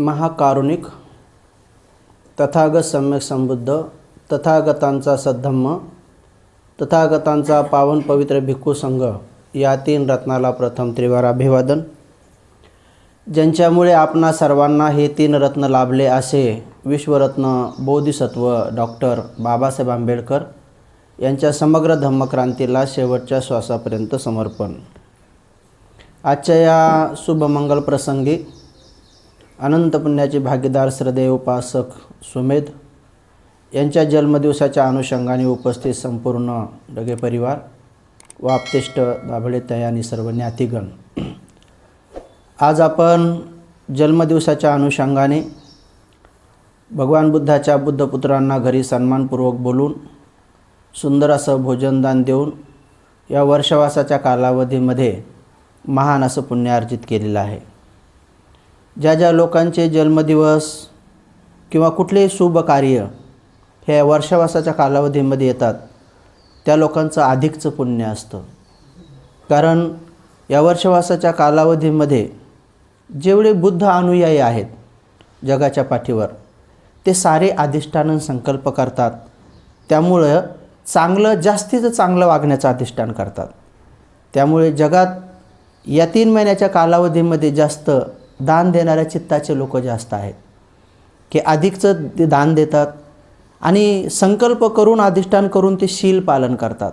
महाकारुणिक तथागत सम्यक संबुद्ध तथागतांचा सद्धम्म तथागतांचा पावन पवित्र भिक्खू संघ या तीन रत्नाला प्रथम त्रिवार अभिवादन. ज्यांच्यामुळे आपणा सर्वांना हे तीन रत्न लाभले असे विश्वरत्न बोधिसत्व डॉक्टर बाबासाहेब आंबेडकर यांच्या समग्र धम्मक्रांतीला शेवटच्या श्वासापर्यंत समर्पण. आजच्या या शुभमंगल प्रसंगी अनंत पुण्याचे भागीदार श्रद्धेय उपासक सुमेध यांच्या जन्मदिवसाच्या अनुषंगाने उपस्थित संपूर्ण डगे परिवार व आपतेष्ट दाभळे तयानी सर्व ज्ञातीगण. आज आपण जन्मदिवसाच्या अनुषंगाने भगवान बुद्धाच्या बुद्धपुत्रांना घरी सन्मानपूर्वक बोलून सुंदर असं भोजनदान देऊन या वर्षवासाच्या कालावधीमध्ये महान असं पुण्य अर्जित केलेलं आहे. ज्या ज्या लोकांचे जन्मदिवस किंवा कुठलेही शुभ कार्य हे वर्षवासाच्या कालावधीमध्ये येतात त्या लोकांचं अधिकचं पुण्य असतं. कारण या वर्षवासाच्या कालावधीमध्ये जेवढे बुद्ध अनुयायी आहेत जगाच्या पाठीवर ते सारे अधिष्ठानं संकल्प करतात. त्यामुळं चांगलं जास्तीचं चांगलं वागण्याचं अधिष्ठान करतात. त्यामुळे जगात या तीन महिन्याच्या कालावधीमध्ये जास्त दान देणाऱ्या चित्ताचे लोक जास्त आहेत. की अधिकचं ते दान देतात आणि संकल्प करून अधिष्ठान करून ते शील पालन करतात.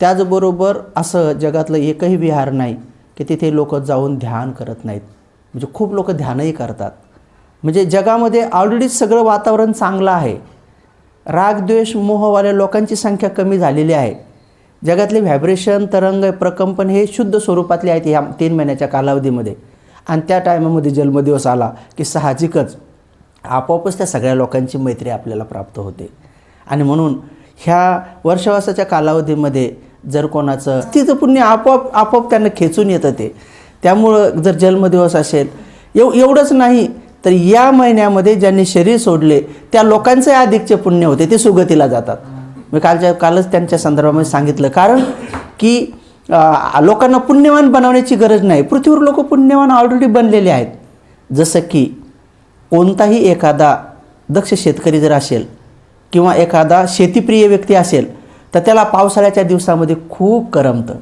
त्याचबरोबर असं जगातलं एकही विहार नाही की तिथे लोक जाऊन ध्यान करत नाहीत. म्हणजे खूप लोक ध्यानही करतात. म्हणजे जगामध्ये ऑलरेडी सगळं वातावरण चांगलं आहे. राग द्वेष मोहवाल्या लोकांची संख्या कमी झालेली आहे. जगातले व्हायब्रेशन तरंग प्रकंपन हे शुद्ध स्वरूपातले आहेत ह्या तीन महिन्याच्या कालावधीमध्ये. आणि त्या टायमामध्ये जन्मदिवस आला की साहजिकच आपोआपच त्या सगळ्या लोकांची मैत्री आपल्याला प्राप्त होते. आणि म्हणून ह्या वर्षवासाच्या कालावधीमध्ये जर कोणाचं तिचं पुण्य आपोआप आपोआप त्यांना खेचून येतं ते. त्यामुळं जर जन्मदिवस असेल एव एवढंच नाही तर या महिन्यामध्ये ज्यांनी शरीर सोडले त्या लोकांचे अधिकचे पुण्य होते ते सुगतीला जातात. मी कालच्या कालच त्यांच्या संदर्भामध्ये सांगितलं. कारण की लोकांना पुण्यवान बनवण्याची गरज नाही. पृथ्वीवर लोक पुण्यवान ऑलरेडी बनलेले आहेत. जसं की कोणताही एखादा दक्ष शेतकरी जर असेल किंवा एखादा शेतीप्रिय व्यक्ती असेल तर त्याला पावसाळ्याच्या दिवसामध्ये खूप करमतं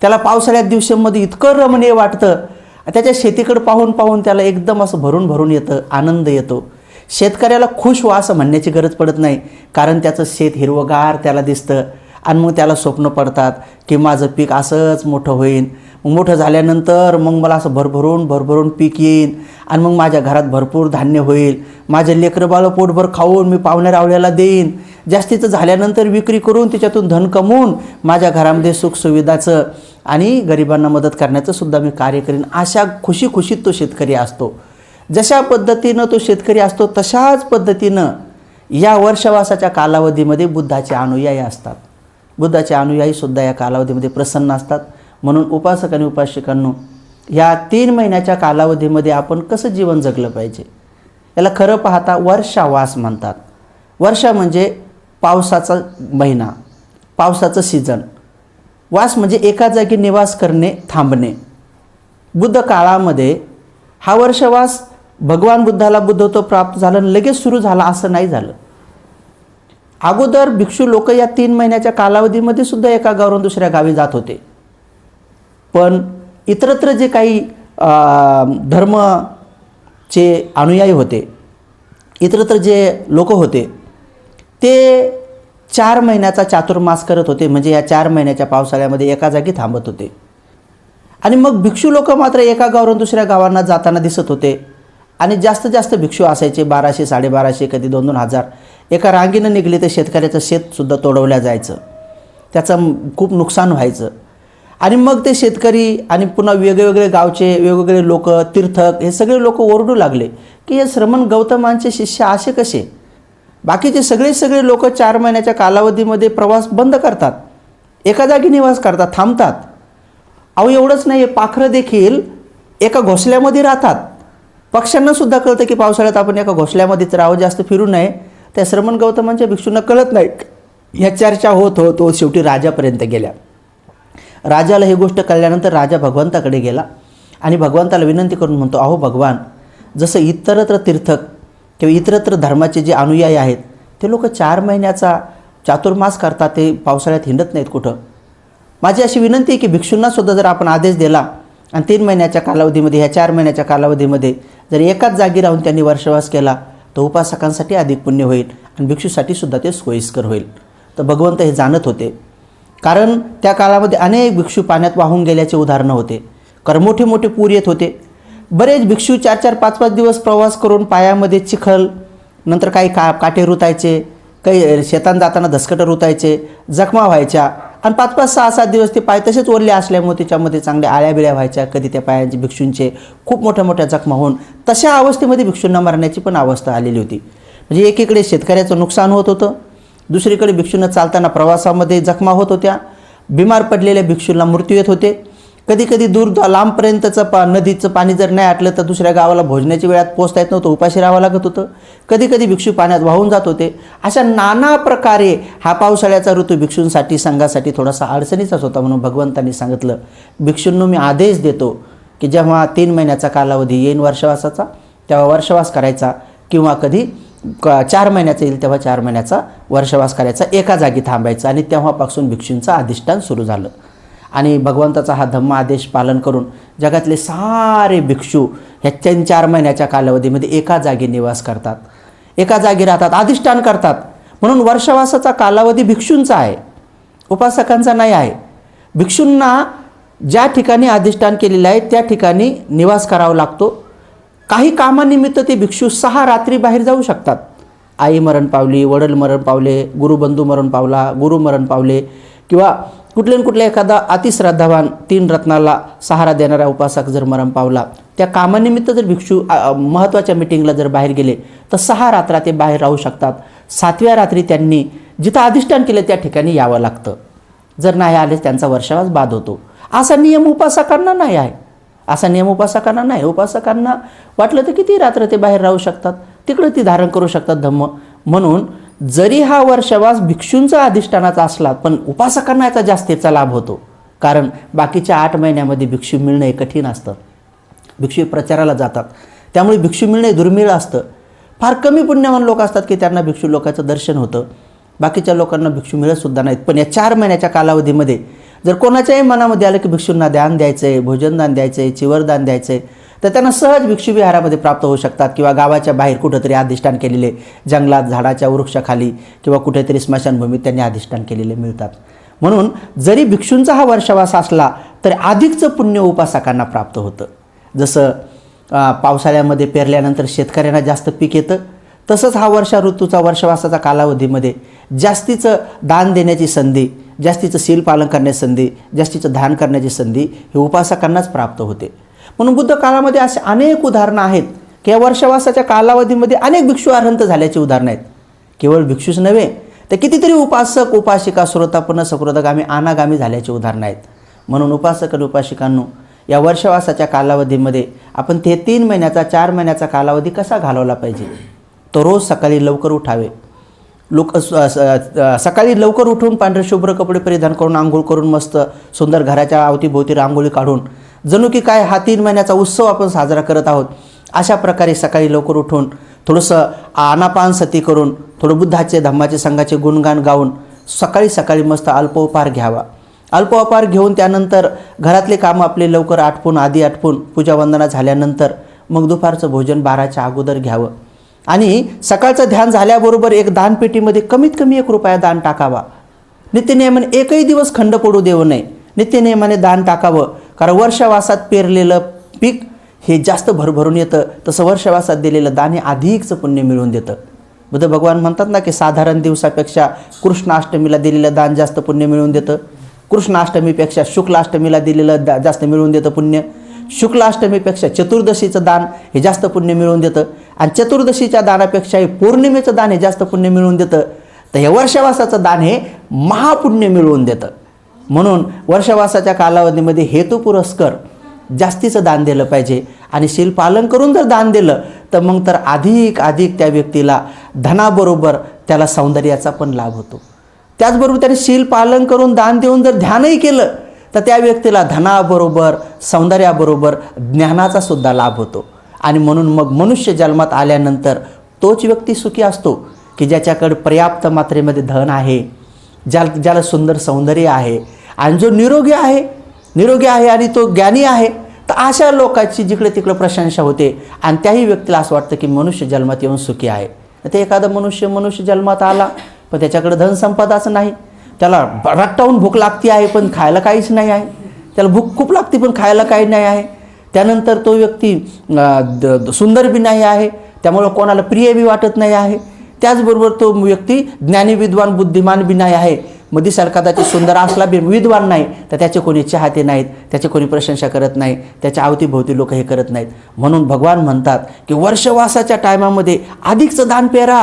त्याला पावसाळ्यात दिवसामध्ये इतकं रमणीय वाटतं त्याच्या शेतीकडे पाहून पाहून त्याला एकदम असं भरून भरून येतं आनंद येतो. शेतकऱ्याला खुश व्हा असं म्हणण्याची गरज पडत नाही कारण त्याचं शेत हिरवगार त्याला दिसतं. आणि मग त्याला स्वप्न पडतात की माझं पीक असंच मोठं होईन. मोठं झाल्यानंतर मग मला असं भरभरून भरभरून पीक येईन आणि मग माझ्या घरात भरपूर धान्य होईल. माझे लेकरं बाळं पोटभर खाऊन मी पाहुण्या रावल्याला देईन. जास्तीचं झाल्यानंतर विक्री करून त्याच्यातून धन कमवून माझ्या घरामध्ये सुखसुविधाचं आणि गरिबांना मदत करण्याचं सुद्धा मी कार्य करीन. अशा खुशी खुशीत तो शेतकरी असतो. जशा पद्धतीनं तो शेतकरी असतो तशाच पद्धतीनं या वर्षवासाच्या कालावधीमध्ये बुद्धाचे अनुयायी असतात. बुद्धाचे अनुयायीसुद्धा या कालावधीमध्ये प्रसन्न असतात. म्हणून उपासक आणि उपासिकांनो या तीन महिन्याच्या कालावधीमध्ये आपण कसं जीवन जगलं पाहिजे? याला खरं पाहता वर्षावास म्हणतात. वर्षा म्हणजे पावसाचा महिना पावसाचं सीझन. वास म्हणजे एका जागी निवास करणे थांबणे. बुद्ध काळामध्ये हा वर्षवास भगवान बुद्धाला बुद्धत्व प्राप्त झालं आणि लगेच सुरू झाला असं नाही झालं. अगोदर भिक्षू लोक या तीन महिन्याच्या कालावधीमध्ये सुद्धा एका गावावरून दुसऱ्या गावी जात होते. पण इतरत्र जे काही धर्मचे अनुयायी होते इतरत्र जे लोक होते ते चार महिन्याचा चातुर्मास करत होते म्हणजे या चार महिन्याच्या पावसाळ्यामध्ये एका जागी थांबत होते. आणि मग भिक्षू लोक मात्र एका गावावरून दुसऱ्या गावांना जाताना दिसत होते. आणि जास्त जास्त भिक्षू असायचे बाराशे साडेबाराशे कधी दोन दोन हजार. एका रांगेनं निघले तर शेतकऱ्याचं शेतसुद्धा तोडवल्या जायचं. त्याचं खूप नुकसान व्हायचं. आणि मग ते शेतकरी आणि पुन्हा वेगवेगळे गावचे वेगवेगळे लोक तीर्थक हे सगळे लोक ओरडू लागले की हे श्रमण गौतमांचे शिष्य असे कसे? बाकीचे सगळे सगळे लोक चार महिन्याच्या कालावधीमध्ये प्रवास बंद करतात. एका जागी निवास करतात थांबतात. अहो एवढंच नाही पाखरं देखील एका घोसल्यामध्ये राहतात. पक्ष्यांनासुद्धा कळतं की पावसाळ्यात आपण एका घोसल्यामध्येच राहावं जास्त फिरू नये. त्या श्रमण गौतमांच्या भिक्षूंना कळत नाही ह्या चर्चा होत होत होत शेवटी राजापर्यंत गेल्या राजाला ही गोष्ट कळल्यानंतर राजा भगवंताकडे गेला आणि भगवंताला विनंती करून म्हणतो अहो भगवान जसं इतरत्र तीर्थक किंवा इतरत्र धर्माचे जे अनुयायी आहेत ते लोक चार महिन्याचा चातुर्मास करतात ते पावसाळ्यात हिंडत नाहीत कुठं? माझी अशी विनंती आहे की भिक्षूंनासुद्धा जर आपण आदेश दिला आणि तीन महिन्याच्या कालावधीमध्ये ह्या चार महिन्याच्या कालावधीमध्ये जर एकाच जागी राहून त्यांनी वर्षवास केला तर उपासकांसाठी अधिक पुण्य होईल आणि भिक्षूसाठी सुद्धा ते सोयीस्कर होईल. तर भगवंत हे जाणत होते. कारण त्या काळामध्ये अनेक भिक्षू पाण्यात वाहून गेल्याचे उदाहरणं होते. करमोठे मोठे मोठे पूर येत होते. बरेच भिक्षू चार चार पाच पाच दिवस प्रवास करून पायामध्ये चिखल नंतर काही का काटे रुतायचे काही शेतान जाताना धसकटं रुतायचे जखमा व्हायच्या आणि पाच पाच सहा सात दिवस ते पाय तसेच ओरले असल्यामुळे त्याच्यामध्ये चांगल्या आळ्या बिळ्या व्हायच्या. कधी त्या पायांचे भिक्षूंचे खूप मोठ्या मोठ्या जखमा होऊन तशा अवस्थेमध्ये भिक्षूंना मरण्याची पण अवस्था आलेली होती. म्हणजे एकीकडे शेतकऱ्याचं नुकसान होत होतं दुसरीकडे भिक्षूंना चालताना प्रवासामध्ये जखमा होत होत्या. बिमार पडलेल्या भिक्षूंना मृत्यू येत होते. कधी कधी दूर लांबपर्यंतचं पा नदीचं पाणी जर नाही आटलं तर दुसऱ्या गावाला भोजनाच्या वेळात पोचता येत नव्हतं उपाशी राहावं लागत होतं. कधी कधी भिक्षू पाण्यात वाहून जात होते. अशा नाना प्रकारे हा पावसाळ्याचा ऋतू भिक्षूंसाठी संघासाठी थोडासा अडचणीचाच होता म्हणून भगवंतांनी सांगितलं भिक्षूंनो मी आदेश देतो की जेव्हा तीन महिन्याचा कालावधी येईन वर्षवासाचा तेव्हा वर्षवास करायचा किंवा कधी क चार महिन्याचा येईल तेव्हा चार महिन्याचा वर्षवास करायचा एका जागी थांबायचा आणि तेव्हापासून भिक्षूंचं अधिष्ठान सुरू झालं. आणि भगवंताचा हा धम्म आदेश पालन करून जगातले सारे भिक्षू ह्या तीन चार महिन्याच्या कालावधीमध्ये एका जागी निवास करतात. एका जागी राहतात अधिष्ठान करतात. म्हणून वर्षवासाचा कालावधी भिक्षूंचा आहे. उपासकांचा नाही आहे. भिक्षूंना ज्या ठिकाणी अधिष्ठान केलेलं आहे त्या ठिकाणी निवास करावा लागतो. काही कामानिमित्त ते भिक्षू सहा रात्री बाहेर जाऊ शकतात. आई मरण पावली वडील मरण पावले गुरुबंधू मरण पावला गुरु मरण पावले किंवा कुठल्या न कुठल्या एखादा अतिश्रद्धावान तीन रत्नाला सहारा देणारा उपासक जर मरण पावला त्या कामानिमित्त जर भिक्षू महत्त्वाच्या मिटिंगला जर बाहेर गेले तर सहा रात्रा ते बाहेर राहू शकतात. सातव्या रात्री त्यांनी जिथं अधिष्ठान केलं त्या ठिकाणी यावं लागतं. जर नाही आले त्यांचा वर्षावास बाद होतो. असा नियम उपासकांना नाही आहे. असा नियम उपासकांना नाही. उपासकांना वाटलं तर किती रात्र ते बाहेर राहू शकतात? तिकडं ती धारण करू शकतात धम्म. म्हणून जरी हा वर्षवास भिक्षूंचा अधिष्ठानाचा असला पण उपासकांना याचा जास्तीचा लाभ होतो. कारण बाकीच्या आठ महिन्यामध्ये भिक्षू मिळणं हे कठीण असतं. भिक्षू प्रचाराला जातात. त्यामुळे भिक्षू मिळणे दुर्मिळ असतं. फार कमी पुण्यवान लोक असतात की त्यांना भिक्षू लोकांचं दर्शन होतं. बाकीच्या लोकांना भिक्षू मिळतसुद्धा नाहीत. पण या चार महिन्याच्या कालावधीमध्ये जर कोणाच्याही मनामध्ये आलं की भिक्षूंना दान द्यायचं आहे भोजनदान द्यायचं आहे चिवरदान द्यायचं आहे तर त्यांना सहज भिक्षुविहारामध्ये प्राप्त होऊ शकतात किंवा गावाच्या बाहेर कुठंतरी अधिष्ठान केलेले जंगलात झाडाच्या वृक्षाखाली किंवा कुठेतरी स्मशानभूमीत त्यांनी अधिष्ठान केलेले मिळतात. म्हणून जरी भिक्षूंचा हा वर्षवास असला तरी अधिकचं पुण्य उपासकांना प्राप्त होतं. जसं पावसाळ्यामध्ये पेरल्यानंतर शेतकऱ्यांना जास्त पीक येतं तसंच हा वर्षा ऋतूचा वर्षवासाचा कालावधीमध्ये जास्तीचं दान देण्याची संधी जास्तीचं सील पालन करण्याची संधी जास्तीचं दान करण्याची संधी ही उपासकांनाच प्राप्त होते. म्हणून बुद्ध काळामध्ये असे अनेक उदाहरणं आहेत. की या वर्षवासाच्या कालावधीमध्ये अनेक भिक्षू अर्हंत झाल्याची उदाहरणं आहेत. केवळ भिक्षूच नव्हे तर कितीतरी उपासक उपासिका स्रोतापन्न सकृतगामी अनागामी झाल्याची उदाहरणं आहेत. म्हणून उपासक आणि उपासिकांनो या वर्षवासाच्या कालावधीमध्ये आपण ते तीन महिन्याचा चार महिन्याचा कालावधी कसा घालवला पाहिजे? तो रोज सकाळी लवकर उठावे. लोक स- सकाळी लवकर उठून पांढरे शुभ्र कपडे परिधान करून आंघोळ करून मस्त सुंदर घराच्या अवतीभोवती रांगोळी काढून जणू की काय हा तीन महिन्याचा उत्सव आपण साजरा करत आहोत. अशा प्रकारे सकाळी लवकर उठून थोडंसं आनापान सती करून थोडं बुद्धाचे धम्माचे संघाचे गुणगान गाऊन सकाळी सकाळी मस्त अल्पोपहार घ्यावा. अल्पोपहार घेऊन त्यानंतर घरातले कामं आपले लवकर आटपून आधी आटपून पूजावंदना झाल्यानंतर मग दुपारचं भोजन बाराच्या अगोदर घ्यावं. आणि सकाळचं ध्यान झाल्याबरोबर एक दानपेटीमध्ये कमीत कमी एक रुपया दान टाकावा. नित्यनियमाने एकही दिवस खंड पडू देऊ नये. नित्यनियमाने दान टाकावं. कारण वर्षावासात पेरलेलं पीक हे जास्त भरभरून येतं. तसं वर्षावासात दिलेलं दाने अधिकचं पुण्य मिळवून देतं. बुद्ध भगवान म्हणतात ना की साधारण दिवसापेक्षा कृष्णाष्टमीला दिलेलं दान जास्त पुण्य मिळवून देतं. कृष्णाष्टमीपेक्षा शुक्लाष्टमीला दिलेलं दा जास्त मिळवून देतं पुण्य. शुक्लाष्टमीपेक्षा चतुर्दशीचं दान हे जास्त पुण्य मिळवून देतं. आणि चतुर्दशीच्या दानापेक्षा हे पौर्णिमेचं दान हे जास्त पुण्य मिळवून देतं. तर हे वर्षावासाचं दान हे महापुण्य मिळवून देतं. म्हणून वर्षवासाच्या कालावधीमध्ये हेतू पुरस्कर जास्तीचं दान दिलं पाहिजे. आणि शिलपालन करून जर दान दिलं तर मग तर अधिक अधिक त्या व्यक्तीला धनाबरोबर त्याला सौंदर्याचा पण लाभ होतो. त्याचबरोबर त्याने शिलपालन करून दान देऊन जर ध्यानही केलं तर त्या व्यक्तीला धनाबरोबर सौंदर्याबरोबर ज्ञानाचा सुद्धा लाभ होतो. आणि म्हणून मग मनुष्य जन्मात आल्यानंतर तोच व्यक्ती सुखी असतो की ज्याच्याकडे पर्याप्त मात्रेमध्ये धन आहे ज्या ज्याला सुंदर सौंदर्य आहे आणि जो निरोगी आहे निरोगी आहे आणि तो ज्ञानी आहे तर अशा लोकांची जिकडे तिकडे प्रशंसा होते आणि त्याही व्यक्तीला असं वाटतं की मनुष्य जन्मात येऊन सुखी आहे. ते एखादा मनुष्य मनुष्य जन्मात आला पण त्याच्याकडे धनसंपदाच नाही. त्याला रट्टावून भूक लागती आहे पण खायला काहीच नाही आहे. त्याला भूक खूप लागते पण खायला काही नाही आहे. त्यानंतर तो व्यक्ती द- सुंदर बी नाही आहे. त्यामुळं कोणाला प्रिय बी वाटत नाही आहे. त्याचबरोबर तो व्यक्ती ज्ञानी विद्वान बुद्धिमान बी नाही आहे. मोदी दिसायला सुंदर असला बी विद्वान नाही तर त्याचे कोणी चाहते नाहीत त्याचे कोणी प्रशंसा करत नाही त्याच्या अवतीभोवती लोक हे करत नाहीत. म्हणून भगवान म्हणतात की वर्षवासाच्या टायमामध्ये अधिकचं दान पेरा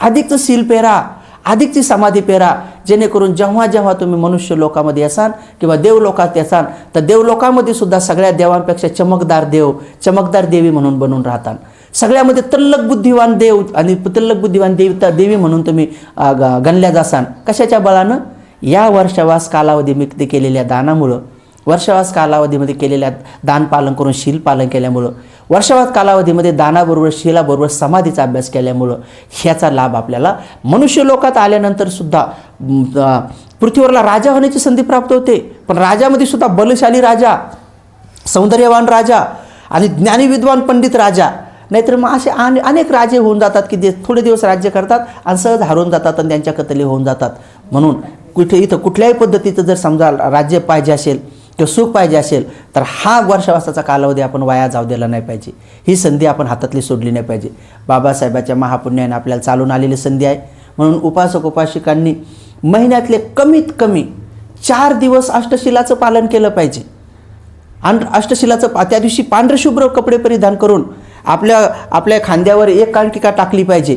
अधिकचं सील पेरा अधिकची समाधी पेरा जेणेकरून जेव्हा जेव्हा तुम्ही मनुष्य लोकामध्ये असाल किंवा देवलोकात असाल तर देवलोकामध्ये सुद्धा सगळ्या देवांपेक्षा चमकदार देव चमकदार देवी म्हणून बनून राहतात. सगळ्यामध्ये तल्लक बुद्धिवान देव आणि तल्लक बुद्धिवान देवता देवी म्हणून तुम्ही ग- गणल्या जासान. कशाच्या बळानं? या वर्षवास कालावधीमध्ये केलेल्या दानामुळं. वर्षवास कालावधीमध्ये केलेल्या दान पालन करून शील पालन केल्यामुळं. वर्षवास कालावधीमध्ये दानाबरोबर शिलाबरोबर समाधीचा अभ्यास केल्यामुळं ह्याचा लाभ आपल्याला मनुष्य लोकात आल्यानंतर सुद्धा पृथ्वीवरला राजा होण्याची संधी प्राप्त होते. पण राजामध्ये सुद्धा बलशाली राजा सौंदर्यवान राजा आणि ज्ञानी विद्वान पंडित राजा नाहीतर मग असे अने अनेक राजे होऊन जातात की दे थोडे दिवस राज्य करतात आणि सहज हरून जातात आणि त्यांच्या कतली होऊन जातात. म्हणून कुठे इथं कुठल्याही पद्धतीचं जर समजा राज्य पाहिजे असेल किंवा सुख पाहिजे असेल तर हा वर्षवासाचा कालावधी आपण वाया जाऊ दिला नाही पाहिजे. ही संधी आपण हातातली सोडली नाही पाहिजे. बाबासाहेबाच्या महापुण्याने आपल्याला चालून आलेली संधी आहे. म्हणून उपासक उपासिकांनी महिन्यातले कमीत कमी चार दिवस अष्टशिलाचं पालन केलं पाहिजे. आणि अष्टशिलाचं पा- त्या दिवशी पांढरशुभ्र कपडे परिधान करून आपल्या आपल्या खांद्यावर एक कांटिका टाकली पाहिजे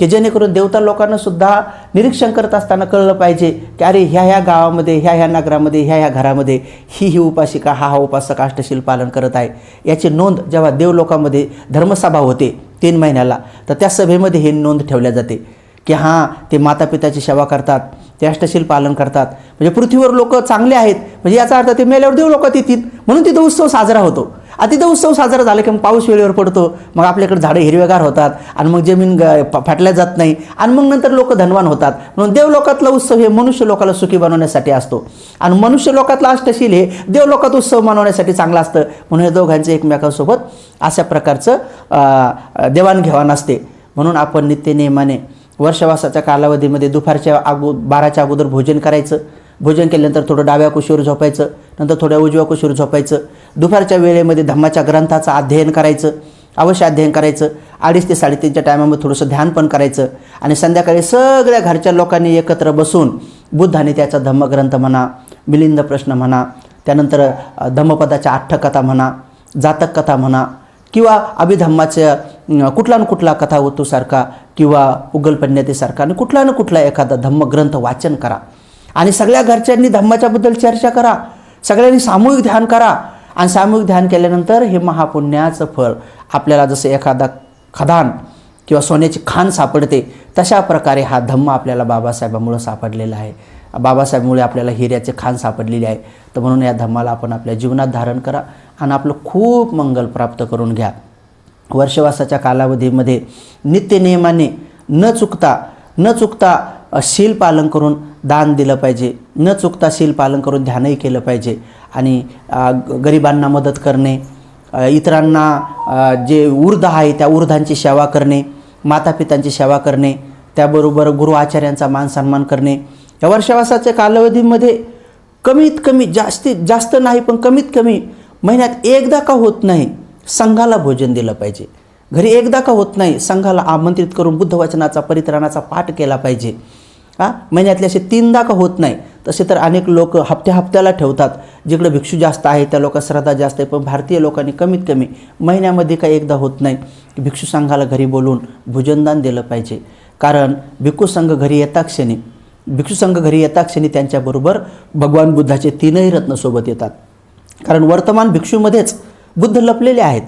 की जेणेकरून देवता लोकांना सुद्धा निरीक्षण करत असताना कळलं पाहिजे की अरे ह्या ह्या गावामध्ये ह्या ह्या नगरामध्ये ह्या ह्या घरामध्ये ही ही उपासिका हा हा उपासक अष्टशील पालन करत आहे. याची नोंद जेव्हा देवलोकामध्ये धर्मसभा होते तीन महिन्याला तर त्या सभेमध्ये ही नोंद ठेवल्या जाते की हां ते मातापिताची सेवा करतात ते अष्टशील पालन करतात. म्हणजे पृथ्वीवर लोक चांगले आहेत म्हणजे याचा अर्थ ते मेल्यावर देव लोक येतील म्हणून तिथं उत्सव साजरा होतो. अतिथं उत्सव साजरा झाला की मग पाऊस वेळेवर पडतो मग आपल्याकडे झाडं हिरवेगार होतात आणि मग जमीन ग- फाटल्या जात नाही आणि मग नंतर लोक धनवान होतात. म्हणून देवलोकातला उत्सव हे मनुष्य लोकाला सुखी बनवण्यासाठी असतो. आणि मनुष्य लोकातला अष्टशील हे देवलोकात उत्सव मनवण्यासाठी चांगलं असतं. म्हणून हे दोघांचं एकमेकांसोबत अशा प्रकारचं देवाणघेवाण असते. म्हणून आपण नित्यनियमाने वर्षवासाच्या कालावधीमध्ये दुपारच्या अगो बाराच्या अगोदर भोजन करायचं. भोजन केल्यानंतर थोडं डाव्या कुशीवर झोपायचं नंतर थोड्या उजव्या कुशीवर झोपायचं. दुपारच्या वेळेमध्ये धम्माच्या ग्रंथाचं अध्ययन करायचं अवश्य अध्ययन करायचं. अडीच ते साडेतीनच्या टायमामध्ये थोडंसं ध्यान पण करायचं. आणि संध्याकाळी सगळ्या घरच्या लोकांनी एकत्र बसून बुद्धाने त्याचा धम्मग्रंथ म्हणा मिलिंद प्रश्न म्हणा त्यानंतर धम्मपदाच्या आठ्ठकथा म्हणा जातक कथा म्हणा किंवा अभिधम्माच्या कुठला ना कुठला कथा होतोसारखा किंवा उगलपण्यतेसारखा आणि कुठला ना कुठला एखादा धम्मग्रंथ वाचन करा. आणि सगळ्या घरच्यांनी धम्माच्याबद्दल चर्चा करा. सगळ्यांनी सामूहिक ध्यान करा. आणि सामूहिक ध्यान केल्यानंतर हे महापुण्याचं फळ आपल्याला जसं एखादा खदान किंवा सोन्याची खाण सापडते तशा प्रकारे हा धम्म आपल्याला बाबासाहेबामुळं सापडलेला आहे. बाबासाहेबमुळे आपल्याला हिऱ्याचे खान सापडलेले आहे. तर म्हणून या धम्माला आपण आपल्या जीवनात धारण करा आणि आपलं खूप मंगल प्राप्त करून घ्या. वर्षवासाच्या कालावधीमध्ये नित्यनियमाने न चुकता न चुकता शील पालन करून दान दिलं पाहिजे. न चुकता शील पालन करून ध्यानही केलं पाहिजे. आणि ग- गरिबांना मदत करणे इतरांना जे ऊर्ध आहे त्या ऊर्धांची सेवा करणे मातापितांची सेवा करणे त्याबरोबर गुरु आचार्यांचा मान सन्मान करणे. या वर्षावासाच्या कालावधीमध्ये कमीत कमी जास्तीत जास्त नाही पण कमीत कमी महिन्यात एकदा का होत नाही संघाला भोजन दिलं पाहिजे. घरी एकदा का होत नाही संघाला आमंत्रित करून बुद्धवचनाचा परित्राणाचा पाठ केला पाहिजे. हां? महिन्यातले असे तीनदा का होत नाही? तसे तर अनेक लोक हप्त्या हप्त्याला ठेवतात. जिकडं भिक्षू जास्त आहे त्या लोक श्रद्धा जास्त आहे. पण भारतीय लोकांनी कमीत कमी महिन्यामध्ये काही एकदा होत नाही? की भिक्षू संघाला घरी बोलून भुजनदान दिलं पाहिजे. कारण भिक्खू संघ घरी येता क्षणी भिक्षू संघ घरी येता क्षणी त्यांच्याबरोबर भगवान बुद्धाचे तीनही रत्न सोबत येतात. कारण वर्तमान भिक्षूमध्येच बुद्ध लपलेले आहेत.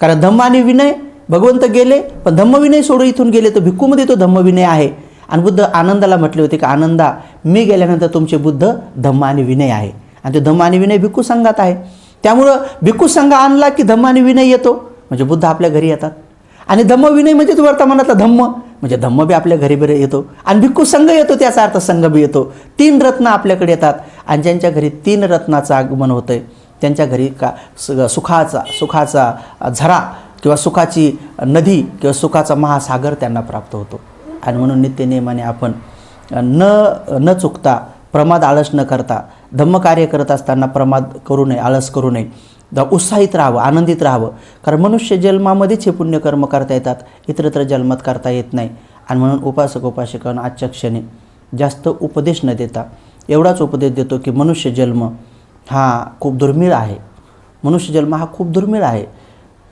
कारण धम्म आणि विनय भगवंत गेले पण धम्मविनय सोडून इथून गेले तर भिक्खूमध्ये तो धम्मविनय आहे. आणि बुद्ध आनंदाला म्हटले होते की आनंदा मी गेल्यानंतर तुमचे बुद्ध धम्म आणि विनय आहे. आणि तो धम्म आणि विनय भिक्खू संघात आहे. त्यामुळं भिक्खू संघ आणला की धम्म आणि विनय येतो. म्हणजे बुद्ध आपल्या घरी येतात. आणि धम्मविनय म्हणजेच वर्तमानातला धम्म. म्हणजे धम्म बी आपल्या घरी बरे येतो. आणि भिक्खू संघ येतो त्याचा अर्थ संघ बी येतो. तीन रत्न आपल्याकडे येतात. आणि ज्यांच्या घरी तीन रत्नाचं आगमन होतं आहे त्यांच्या घरी का सुखाचा सुखाचा झरा किंवा सुखाची नदी किंवा सुखाचा महासागर त्यांना प्राप्त होतो. आणि म्हणून नित्यनेमाने आपण न न चुकता प्रमाद आळस न करता धम्मकार्य करत असताना प्रमाद करू नये आळस करू नये द उत्साहित राहावं आनंदित राहावं. कारण मनुष्य जन्मामध्येच हे पुण्यकर्म करता येतात इतरत्र जन्मात करता येत नाही. आणि म्हणून उपासक उपासकांना आजच्या क्षणी जास्त उपदेश न देता एवढाच उपदेश देतो की मनुष्य जन्म हा खूप दुर्मिळ आहे. मनुष्य जन्म हा खूप दुर्मिळ आहे.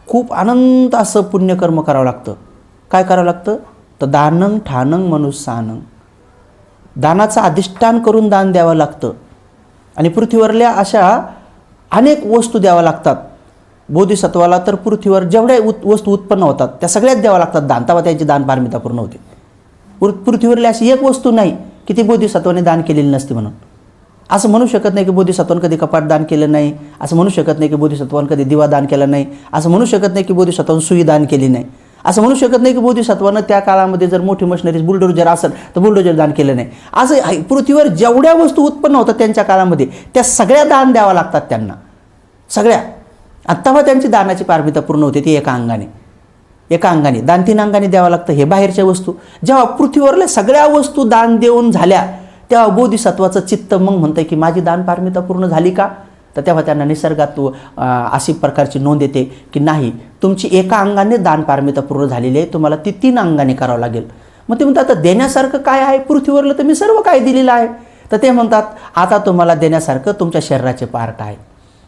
खूप आनंद असं पुण्यकर्म करावं लागतं. काय करावं लागतं? तर दानंग ठाणंग मनुष्यानंग दानाचं अधिष्ठान करून दान द्यावं लागतं. आणि पृथ्वीवरल्या अशा अनेक वस्तू द्याव्या लागतात. बोधिसत्वाला तर पृथ्वीवर जेवढ्या उत वस्तू उत्पन्न होतात त्या सगळ्याच द्याव्या लागतात दान. तेव्हा त्यांची दान पारमिता पूर्ण होते. पृ पृथ्वीवरली अशी एक वस्तू नाही की ती बोधिसत्वाने दान केलेली नसते म्हणून. असं म्हणू शकत नाही की बोधिसत्वान कधी कपाट दान केलं नाही. असं म्हणू शकत नाही की बोधिसत्वान कधी दिवा दान केला नाही. असं म्हणू शकत नाही की बोधिसत्वान सुई दान केली नाही. असं म्हणू शकत नाही की बोधिसत्वानं त्या काळामध्ये जर मोठी मशिनरीज बुलडोजर असेल तर बुलडोजर दान केलं नाही. असं आहे. पृथ्वीवर जेवढ्या वस्तू उत्पन्न होतात त्यांच्या काळामध्ये त्या सगळ्या दान द्याव्या लागतात त्यांना. सगळ्या. आत्तावा तेव्हा त्यांची दानाची पारमिता पूर्ण होते ती एका अंगाने. एका अंगाने. दान तीन अंगाने द्यावं लागतं हे बाहेरच्या वस्तू. जेव्हा पृथ्वीवरल्या सगळ्या वस्तू दान देऊन झाल्या तेव्हा बोधिसत्वाचं चित्त मग म्हणतंय की माझी दान पारमिता पूर्ण झाली का? तर तेव्हा त्यांना निसर्गात तू अशी प्रकारची नोंद येते की नाही तुमची एका अंगाने दान पारमिता पूर्ण झालेली आहे तुम्हाला ती तीन अंगाने करावं लागेल. मग ते म्हणतात आता देण्यासारखं काय आहे? पृथ्वीवरलं तर मी सर्व काय दिलेलं आहे. तर ते म्हणतात आता तुम्हाला देण्यासारखं तुमच्या शरीराचे पार्ट आहे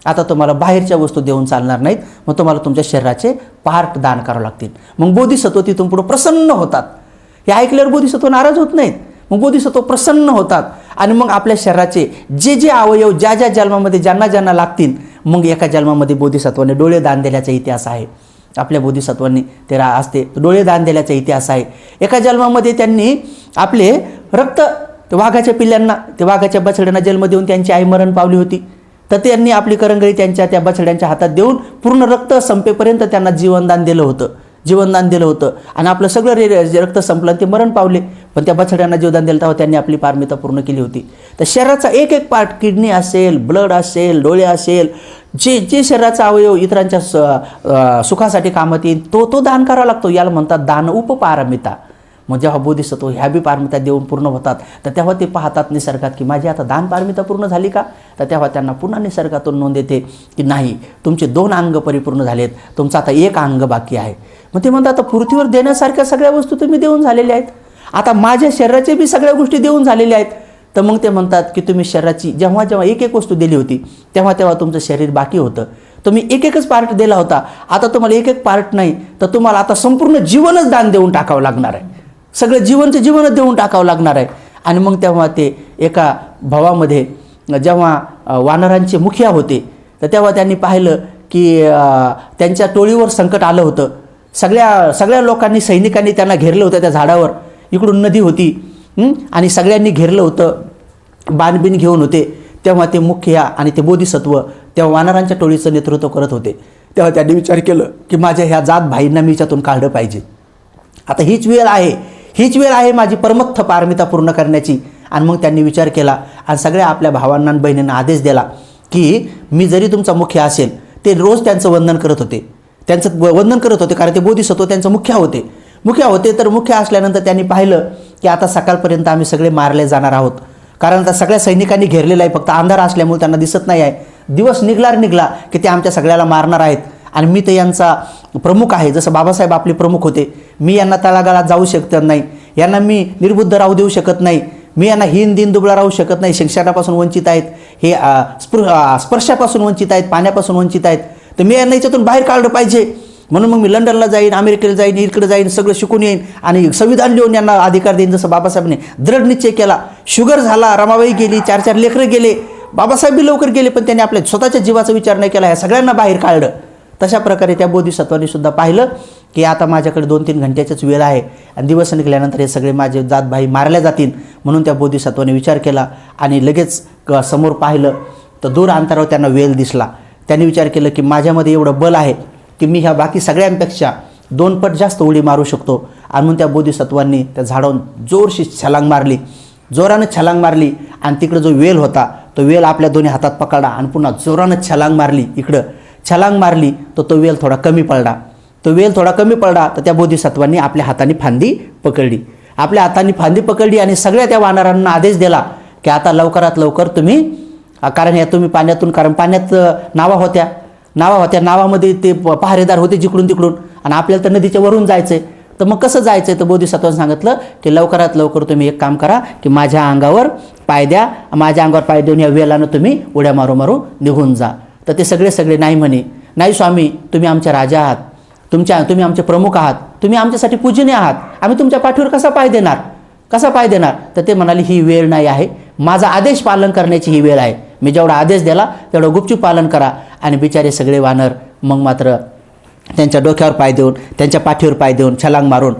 आता तुम्हाला बाहेरच्या वस्तू देऊन चालणार नाहीत मग तुम्हाला तुमच्या शरीराचे पार्ट दान करावं लागतील. मग बोधिसत्व तिथून पुढे प्रसन्न होतात. हे ऐकल्यावर बोधिसत्व नाराज होत नाहीत. मग बोधिसत्व प्रसन्न होतात. आणि मग आपल्या शरीराचे जे जे अवयव ज्या ज्या जन्मामध्ये ज्यांना ज्यांना लागतील मग एका जन्मामध्ये बोधिसत्वाने डोळे दान दिल्याचा इतिहास आहे. आपल्या बोधिसत्वांनी ते रा असते डोळे दान दिल्याचा इतिहास आहे. एका जन्मामध्ये त्यांनी आपले रक्त वाघाच्या पिल्ल्यांना ते वाघाच्या बछड्यांना जन्म देऊन त्यांची आई मरण पावली होती. तर त्यांनी आपली करंगळी त्यांच्या त्या बछड्यांच्या हातात देऊन पूर्ण रक्त संपेपर्यंत त्यांना जीवनदान दिलं होतं. जीवनदान दिलं होतं. आणि आपलं सगळं रे जे रक्त संपलं ते मरण पावले. पण त्या बछड्यांना जीवदान दिलं तेव्हा त्यांनी आपली पारमिता पूर्ण केली होती. तर शरीराचा एक एक पार्ट किडनी असेल ब्लड असेल डोळे असेल जे जे शरीराचा अवयव इतरांच्या स सुखासाठी कामात येईल तो तो दान करावा लागतो. याला म्हणतात दान उपपारमिता. मग जेव्हा बोधिसत्व ह्या बी पारमिता देऊन पूर्ण होतात. तर तेव्हा ते पाहतात निसर्गात की माझी आता दान पारमिता पूर्ण झाली का? तर तेव्हा त्यांना पुन्हा निसर्गातून नोंद येते की नाही तुमचे दोन अंग परिपूर्ण झालेत. तुमचं आता एक अंग बाकी आहे. मग ते म्हणतात आता पृथ्वीवर देण्यासारख्या सगळ्या वस्तू तुम्ही देऊन झालेल्या आहेत. आता माझ्या शरीराचे बी सगळ्या गोष्टी देऊन झालेल्या आहेत. तर मग ते म्हणतात की तुम्ही शरीराची जेव्हा जेव्हा एक एक वस्तू दिली होती तेव्हा तेव्हा तुमचं शरीर बाकी होतं. तुम्ही एक एकच पार्ट दिला होता. आता तुम्हाला एक एक पार्ट नाही. तर तुम्हाला आता संपूर्ण जीवनच दान देऊन टाकावं लागणार आहे. सगळं जीवनचं जीवनच देऊन टाकावं लागणार आहे. आणि मग तेव्हा ते एका भावामध्ये जेव्हा वानरांचे मुखिया होते तर तेव्हा त्यांनी पाहिलं की त्यांच्या टोळीवर संकट आलं होतं. सगळ्या सगळ्या लोकांनी सैनिकांनी त्यांना घेरलं होतं त्या झाडावर. इकडून नदी होती आणि सगळ्यांनी घेरलं होतं बाणबिन घेऊन होते. तेव्हा ते मुख्य या आणि ते बोधिसत्व तेव्हा वानरांच्या टोळीचं नेतृत्व करत होते. तेव्हा त्यांनी विचार केलं की माझ्या ह्या जात भाईंना मी याच्यातून काढलं पाहिजे. आता हीच वेळ आहे. हीच वेळ आहे माझी परमत्थ पारमिता पूर्ण करण्याची. आणि मग त्यांनी विचार केला आणि सगळ्या आपल्या भावांना बहिणींना आदेश दिला की मी जरी तुमचा मुख्य असेल ते रोज त्यांचं वंदन करत होते. त्यांचं व- वंदन करत होते कारण ते बोधिसत्व त्यांचं मुख्य होते. मुख्य होते तर मुख्य असल्यानंतर त्यांनी पाहिलं की आता सकाळपर्यंत आम्ही सगळे मारले जाणार आहोत. कारण आता सगळ्या सैनिकांनी घेरलेलं आहे फक्त अंधार असल्यामुळे त्यांना दिसत नाही आहे. दिवस निघणार निघला की ते आमच्या सगळ्याला मारणार आहेत. आणि मी तर यांचा प्रमुख आहे जसं बाबासाहेब आपले प्रमुख होते. मी यांना तळागाळात जाऊ शकत नाही. यांना मी निर्बुद्ध राहू देऊ शकत नाही. मी यांना हिन दिन दुबळा राहू शकत नाही. शिक्षणापासून वंचित आहेत हे स्पृ स्पर्शापासून वंचित आहेत पाण्यापासून वंचित आहेत. तर मी यांना याच्यातून बाहेर काढलं पाहिजे. म्हणून मग मी लंडनला जाईन अमेरिकेला जाईन इकडे जाईन सगळं शिकून येईन आणि संविधान लिहून यांना अधिकार देईन जसं बाबासाहेबने. दृढ निश्चय केला. शुगर झाला रमाबाई गेली चार चार लेकरं गेले. बाबासाहेब बी लवकर गेले पण त्यांनी आपल्या स्वतःच्या जीवाचा विचार नाही केला ह्या सगळ्यांना बाहेर काढलं. तशा प्रकारे त्या बोधिसत्वाने सुद्धा पाहिलं की आता माझ्याकडे दोन तीन घंट्याचाच वेळ आहे आणि दिवस निघाल्यानंतर हे सगळे माझे जातभाई मारल्या जातील म्हणून त्या बोधिसत्वाने विचार केला आणि लगेच समोर पाहिलं तर दूर अंतरावर त्यांना वेल दिसला. त्यांनी विचार केलं की माझ्यामध्ये एवढं बल आहे की मी ह्या बाकी सगळ्यांपेक्षा दोन पट जास्त उडी मारू शकतो. आणि म्हणून त्या बोधिसत्वांनी त्या झाडावरून जोरशी छलांग मारली. जोरानं छलांग मारली आणि तिकडं जो वेल होता तो वेल आपल्या दोन्ही हातात पकडला आणि पुन्हा जोरानं छलांग मारली इकडं. छलांग मारली तर तो वेल थोडा कमी पडला. तो वेल थोडा कमी पडला तर त्या बोधिसत्वांनी आपल्या हाताने फांदी पकडली. आपल्या हाताने फांदी पकडली आणि सगळ्या त्या वानरांना आदेश दिला की आता लवकरात लवकर तुम्ही कारण या तुम्ही पाण्यातून कारण पाण्यात नावा होत्या. नावा होत्या. नावामध्ये ते प- पहारेदार होते जिकडून तिकडून. आणि आपल्याला तर नदीच्या वरून जायचं आहे तर मग कसं जायचं आहे तर बोधिसत्वानं सांगितलं की लवकरात लवकर तुम्ही एक काम करा की माझ्या अंगावर पाय द्या. माझ्या अंगावर पाय देऊन या वेलानं तुम्ही उड्या मारू मारू निघून जा. तर ते सगळे सगळे नाही म्हणे. नाही स्वामी तुम्ही आमच्या राजा आहात. तुमच्या तुम्ही आमचे प्रमुख आहात. तुम्ही आमच्यासाठी पूजनीय आहात. आम्ही तुमच्या पाठीवर कसा पाय देणार? कसा पाय देणार? तर ते म्हणाले ही वेळ नाही आहे. माझा आदेश पालन करण्याची ही वेळ आहे. मी जेवढा आदेश दिला तेवढं गुपचूप पालन करा. आणि बिचारे सगळे वानर मग मात्र त्यांच्या डोक्यावर पाय देऊन त्यांच्या पाठीवर पाय देऊन छलांग मारून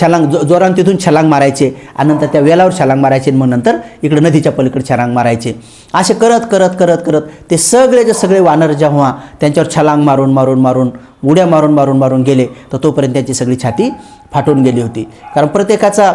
छलांग जो जोरान तिथून छलांग मारायचे आणि नंतर त्या वेलावर छलांग मारायचे मग नंतर इकडे नदीच्या पलीकडे छलांग मारायचे. असे करत करत करत करत ते सगळे जे सगळे वानर जेव्हा त्यांच्यावर छलांग मारून मारून मारून उड्या मारून मारून मारून गेले तर तोपर्यंत त्यांची सगळी छाती फाटून गेली होती. कारण प्रत्येकाचा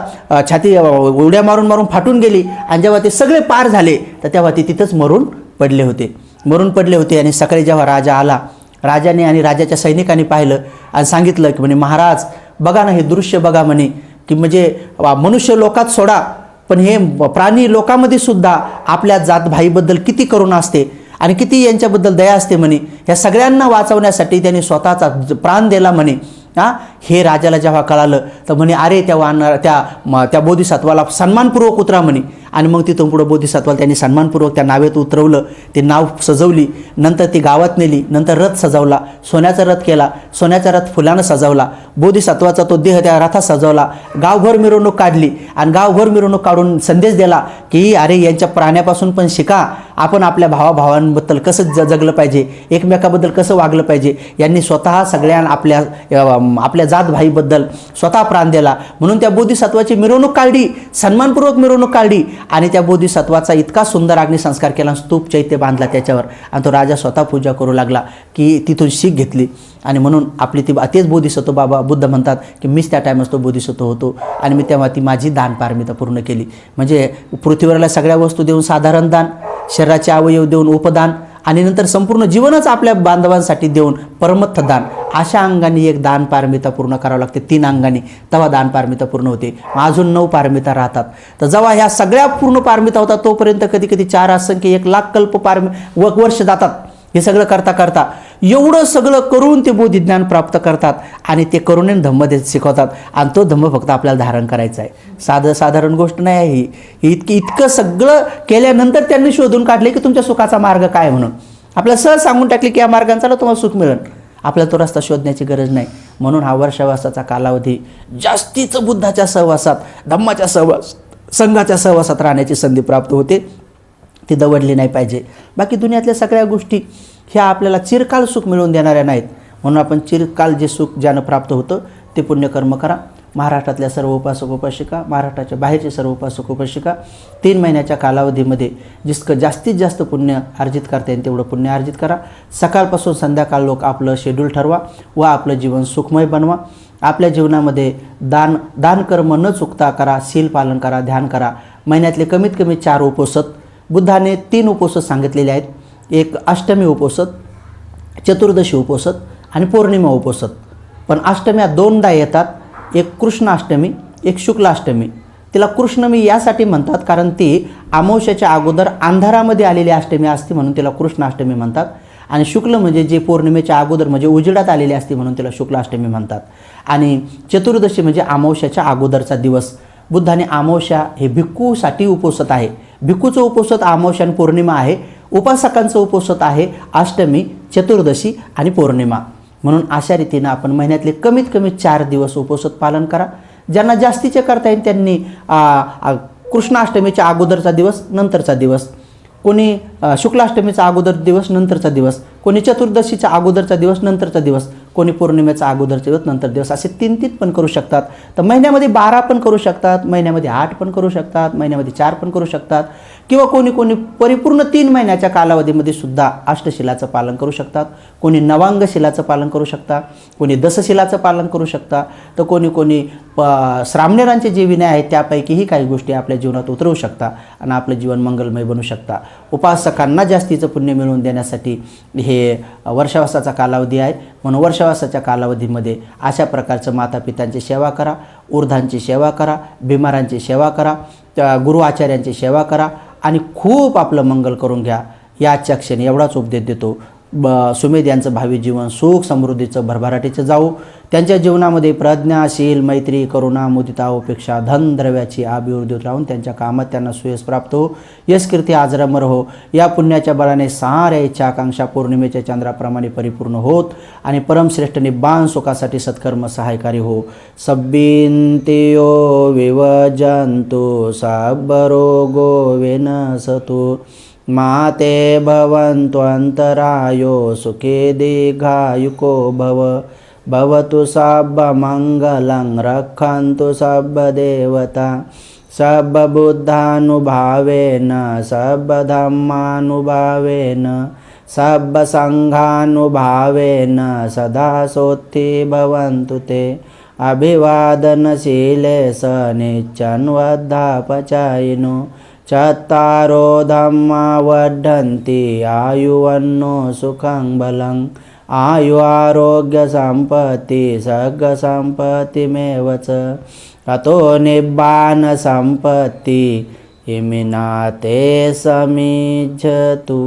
छाती उड्या मारून मारून फाटून गेली आणि जेव्हा ते सगळे पार झाले तर तेव्हा ते तिथंच मरून पडले होते. मरून पडले होते आणि सकाळी जेव्हा राजा आला राजाने आणि राजाच्या सैनिकांनी पाहिलं आणि सांगितलं की म्हणे महाराज बघा ना हे दृश्य बघा म्हणे की म्हणजे वा, मनुष्य लोकात सोडा पण हे प्राणी लोकांमध्ये सुद्धा आपल्या जातभाईबद्दल किती करुणा असते आणि किती यांच्याबद्दल दया असते म्हणे या सगळ्यांना वाचवण्यासाठी त्यांनी स्वतःचा ज- प्राण दिला म्हणे. हां? हे राजाला जेव्हा कळालं तर म्हणे अरे त्या वानर त्या म- त्या बोधिसत्वाला सन्मानपूर्वक उतरा म्हणे. आणि मग तिथून पुढं बोधिसत्वाला त्यांनी सन्मानपूर्वक त्या नावेत उतरवलं ते नाव सजवली नंतर ती गावात नेली नंतर रथ सजवला सोन्याचा रथ केला सोन्याचा रथ फुलानं सजवला बोधिसत्वाचा तो देह त्या रथात सजवला. गावभर मिरवणूक काढली आणि गावभर मिरवणूक काढून संदेश दिला की अरे यांच्या प्राण्यापासून पण शिका. आपण आपल्या भावाभावांबद्दल कसं ज जगलं पाहिजे? एकमेकाबद्दल कसं वागलं पाहिजे? यांनी स्वतः सगळ्या आपल्या आपल्या जातभाईबद्दल स्वतः प्राण दिला. म्हणून त्या बोधिसत्वाची मिरवणूक काढली सन्मानपूर्वक मिरवणूक काढली आणि त्या बोधिसत्वाचा इतका सुंदर अग्निसंस्कार केला स्तूप चैत्य बांधला त्याच्यावर आणि तो राजा स्वतः पूजा करू लागला की तिथून शीख घेतली. आणि म्हणून आपली ती तेच बोधिसत्व बाबा बुद्ध म्हणतात की मीच त्या टायमास तो बोधिसत्व होतो. आणि मी तेव्हा ती माझी दान पारमिता पूर्ण केली. म्हणजे पृथ्वीवरला सगळ्या वस्तू देऊन साधारण दान शरीराचे अवयव देऊन उपदान आणि नंतर संपूर्ण जीवनच आपल्या बांधवांसाठी देऊन परमत्थ दान. अशा अंगाने एक दान पारमिता पूर्ण करावं लागते. तीन अंगाने. तेव्हा दान पारमिता पूर्ण होते. अजून नऊ पारमिता राहतात. तर जेव्हा ह्या सगळ्या पूर्ण पारमिता होतात तोपर्यंत कधी कधी चार असंख्य एक लाख कल्प पारमि व वर्ष जातात. हे सगळं करता करता एवढं सगळं करून ते बोधिज्ञान प्राप्त करतात आणि ते करून धम्म देत शिकवतात. आणि तो धम्म फक्त आपल्याला धारण करायचा आहे. साधं साधारण गोष्ट नाही आहे ही. ही इतकी इतकं सगळं केल्यानंतर त्यांनी शोधून काढले की तुमच्या सुखाचा मार्ग काय म्हणून. आपल्याला सहज सांगून टाकले की या मार्गांचा चला तुम्हाला सुख मिळेल. आपल्याला तो रस्ता शोधण्याची गरज नाही. म्हणून हा वर्षावासाचा कालावधी जास्तीचं बुद्धाच्या सहवासात धम्माच्या सहवास संघाच्या सहवासात राहण्याची संधी प्राप्त होते. ती दवडली नाही पाहिजे. बाकी दुनियातल्या सगळ्या गोष्टी ह्या आपल्याला चिरकाल सुख मिळवून देणाऱ्या नाहीत. म्हणून आपण चिरकाल जे सुख ज्यानं प्राप्त होतं ते पुण्यकर्म करा. महाराष्ट्रातल्या सर्व उपासक उपासिका महाराष्ट्राच्या बाहेरचे सर्व उपासक उपासिका तीन महिन्याच्या कालावधीमध्ये जितकं जास्तीत जास्त पुण्य अर्जित करता येईल तेवढं पुण्य अर्जित करा. सकाळपासून संध्याकाळ लोक आपलं शेड्यूल ठरवा व आपलं जीवन सुखमय बनवा. आपल्या जीवनामध्ये दान दानकर्म न चुकता करा शील पालन करा ध्यान करा. महिन्यातले कमीत कमी चार उपोसत बुद्धाने तीन उपोसत सांगितलेले आहेत. एक अष्टमी उपोसत चतुर्दशी उपोसत आणि पौर्णिमा उपोसत. पण अष्टम्या दोनदा येतात. एक कृष्णाष्टमी एक शुक्लाष्टमी. तिला कृष्णमी यासाठी म्हणतात कारण ती अमावस्याच्या अगोदर अंधारामध्ये आलेली अष्टमी असते म्हणून तिला कृष्णाष्टमी म्हणतात. आणि शुक्ल म्हणजे जे पौर्णिमेच्या अगोदर म्हणजे उजेडात आलेली असते म्हणून तिला शुक्लाष्टमी म्हणतात. आणि चतुर्दशी म्हणजे अमावस्याच्या अगोदरचा दिवस. बुद्धाने अमावस्या हे भिक्खूसाठी उपोसत आहे. भिकूचं उपोसत अमावस्या आणि पौर्णिमा आहे उपासकांचं उपोसत आहे अष्टमी चतुर्दशी आणि पौर्णिमा. म्हणून अशा रीतीनं आपण महिन्यातले कमीत कमी चार दिवस उपोसत पालन करा. ज्यांना जास्तीचे करता येईल त्यांनी कृष्णाष्टमीच्या अगोदरचा दिवस नंतरचा दिवस. कोणी शुक्लाष्टमीचा अगोदर दिवस नंतरचा दिवस. कोणी चतुर्दशीचा अगोदरचा दिवस नंतरचा दिवस. कोणी पौर्णिमेचा अगोदरचे दिवस नंतर दिवस असे तीन तीन पण करू शकतात. तर महिन्यामध्ये बारा पण करू शकतात महिन्यामध्ये आठ पण करू शकतात महिन्यामध्ये चार पण करू शकतात. किंवा कोणी कोणी परिपूर्ण तीन महिन्याच्या कालावधीमध्ये सुद्धा अष्टशिलाचं पालन करू शकतात. कोणी नवांगशिलाचं पालन करू शकता कोणी दसशिलाचं पालन करू शकता तर कोणी कोणी प श्रामणेरांचे जे विनय आहेत त्यापैकीही काही गोष्टी आपल्या जीवनात उतरवू शकता आणि आपलं जीवन मंगलमय बनू शकता उपासकांना जास्तीचं पुण्य मिळवून देण्यासाठी हे वर्षावासाचा कालावधी आहे. म्हणून वर्षावासाच्या कालावधीमध्ये अशा प्रकारचं मातापित्यांची सेवा करा. वृद्धांची सेवा करा बिमारांची सेवा करा त्या गुरु आचार्यांची सेवा करा आणि खूप आपलं मंगल करून घ्या. याच्या क्षणी एवढाच उपदेश देतो. ब सुमेध यांचं भावी जीवन सुख समृद्धीचं भरभराटीचं जाऊ त्यांच्या जीवनामध्ये प्रज्ञाशील मैत्री करुणा मुदिता उपेक्षा धन द्रव्याची राहून त्यांच्या कामात त्यांना सुयश प्राप्त हो. यश कीर्ती आजरामर हो. या पुण्याच्या बळाने साऱ्या इच्छा आकांक्षा पौर्णिमेच्या चंद्राप्रमाणे परिपूर्ण होत आणि परमश्रेष्ठ निब्बान सुखासाठी सत्कर्म सहायकारी हो. सब्बिंतियो विवजंतु साबरोगो सतो। माते भवन्त्वन्तरायो सुखे दीर्घायुको भव। භවතු සබ්බ මංගලං රක්ඛන්තු සබ්බ දේවතා සබ්බ බුද්ධානුභාවේන සබ්බ ධම්මානුභාවේන සබ්බ සංඝානුභාවේන සදා සෝත්ති භවන්තු තේ අභිවාදන සීලේස නිච්ඡන් වද්ධාපචායිනෝ චත්තාරෝ ධම්මා වඩ්ඩಂತಿ ආයුවන්නෝ සුඛං බලං आरोग्यसम्पत्ति सर्गसम्पत्तिमेव च। अतो निब्बानसम्पत्ति इमिना ते समिज्झतु